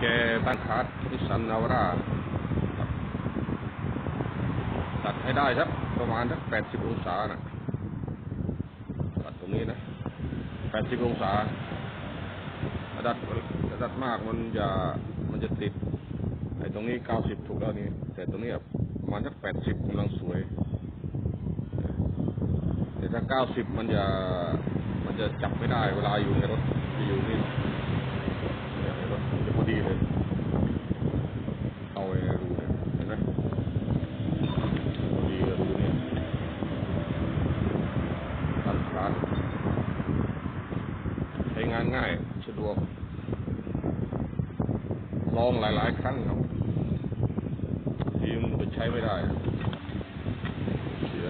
แกตั้งคาร์ดนิสสันนาวราครับตัดให้ได้ครับ ประมาณสักแปดสิบองศานะตัดตรงนี้นะแปดสิบองศาระดับระดับมากมันจะมันจะติดไอ้ตรงนี้เก้าสิบถูกแล้วนี่แต่ตรงนี้ประมาณสักแปดสิบกำลังสวย แต่ถ้าเก้าสิบมันจะมันจะจับไม่ได้เวลาอยู่ในรถอยู่นี่ ร้าน ใช้งานง่าย สะดวก ลองหลายๆ ครั้งครับทีมนใช้ไม่ได้เสีย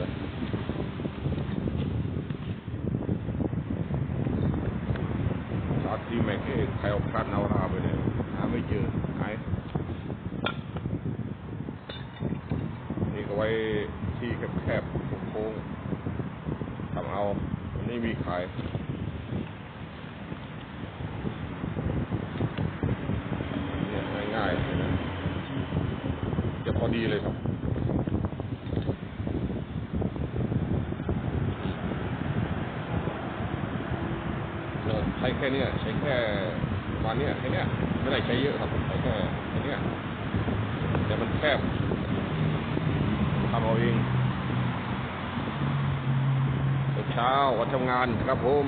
ชาร์จที่แม็กเอใครเอาพลัดนาวราไปเนี่ยหาไม่เจอหายนี่ก็ไว้ที่แคบๆโค้งๆทำเอา นไม่มีขายเนี่ยง่ายๆเลยนะจะพอดีเลยครับใช้แค่เนี้ยใช้แค่ประมาณเนี้ยแค่เนี้ยไม่ได้ใช้เยอะครับใช้แค่แค่เนี้ยแต่มันแคบทำเอาเอง เช้าวันทำงานครับผม